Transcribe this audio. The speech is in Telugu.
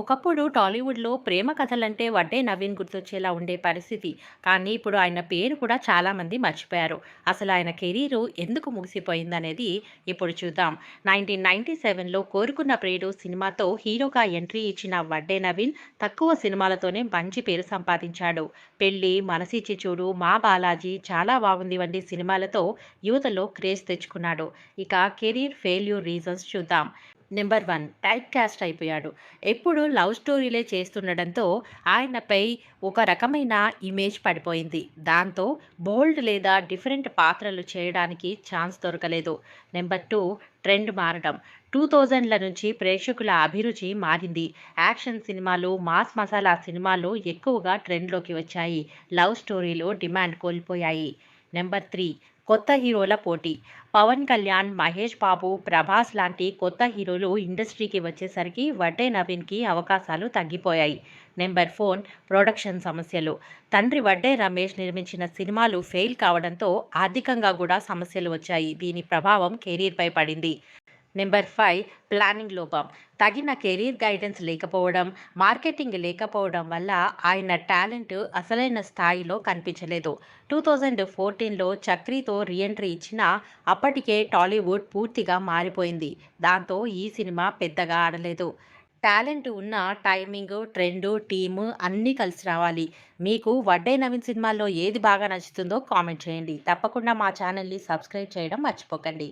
ఒకప్పుడు టాలీవుడ్‌లో ప్రేమ కథలంటే వడ్డే నవీన్ గుర్తొచ్చేలా ఉండే పరిస్థితి. కానీ ఇప్పుడు ఆయన పేరు కూడా చాలామంది మర్చిపోయారు. అసలు ఆయన కెరీరు ఎందుకు ముగిసిపోయిందనేది ఇప్పుడు చూద్దాం. 1997లో 'కోరుకున్న ప్రియుడు' సినిమాతో హీరోగా ఎంట్రీ ఇచ్చిన వడ్డే నవీన్ తక్కువ సినిమాలతోనే మంచి పేరు సంపాదించాడు. పెళ్ళి 'మనసిచ్చి చూడు', 'మా బాలాజీ', 'చాలా బాగుంది' వంటి సినిమాలతో యువతలో క్రేజ్ తెచ్చుకున్నాడు. ఇక కెరీర్ ఫెయిల్యూర్ రీజన్స్ చూద్దాం. నెంబర్ వన్ టైప్ క్యాస్ట్ అయిపోయాడు. ఎప్పుడు లవ్ స్టోరీలే చేస్తుండడంతో ఆయనపై ఒక రకమైన ఇమేజ్ పడిపోయింది. దాంతో బోల్డ్ లేదా డిఫరెంట్ పాత్రలు చేయడానికి ఛాన్స్ దొరకలేదు. నెంబర్ టూ ట్రెండ్ మారడం. 2000ల నుంచి ప్రేక్షకుల అభిరుచి మారింది. యాక్షన్ సినిమాలు, మాస్ మసాలా సినిమాలు ఎక్కువగా ట్రెండ్‌లోకి వచ్చాయి. లవ్ స్టోరీలు డిమాండ్ కోల్పోయాయి. నెంబర్ త్రీ కొత్త హీరోల పోటీ. పవన్ కళ్యాణ్, మహేష్ బాబు, ప్రభాస్ లాంటి కొత్త హీరోలు ఇండస్ట్రీకి వచ్చేసరికి వడ్డే నవీన్‌కి అవకాశాలు తగ్గిపోయాయి. నెంబర్ ఫోన్ ప్రొడక్షన్ సమస్యలు. తండ్రి వడ్డే రమేష్ నిర్మించిన సినిమాలు ఫెయిల్ కావడంతో ఆర్థికంగా కూడా సమస్యలు వచ్చాయి. దీని ప్రభావం కెరీర్‌పై పడింది. నెంబర్ ఫైవ్ ప్లానింగ్ లోపం. తగిన కెరీర్ గైడెన్స్ లేకపోవడం, మార్కెటింగ్ లేకపోవడం వల్ల ఆయన టాలెంట్ అసలైన స్థాయిలో కనిపించలేదు. 2014లో 'చక్రీ'తో రీ ఎంట్రీ ఇచ్చిన అప్పటికే టాలీవుడ్ పూర్తిగా మారిపోయింది. దాంతో ఈ సినిమా పెద్దగా ఆడలేదు. టాలెంట్ ఉన్న టైమింగ్, ట్రెండ్, టీమ్ అన్నీ కలిసి రావాలి. మీకు వడ్డే నవీన్ సినిమాల్లో ఏది బాగా నచ్చుతుందో కామెంట్ చేయండి. తప్పకుండా మా ఛానల్‌ని సబ్స్క్రైబ్ చేయడం మర్చిపోకండి.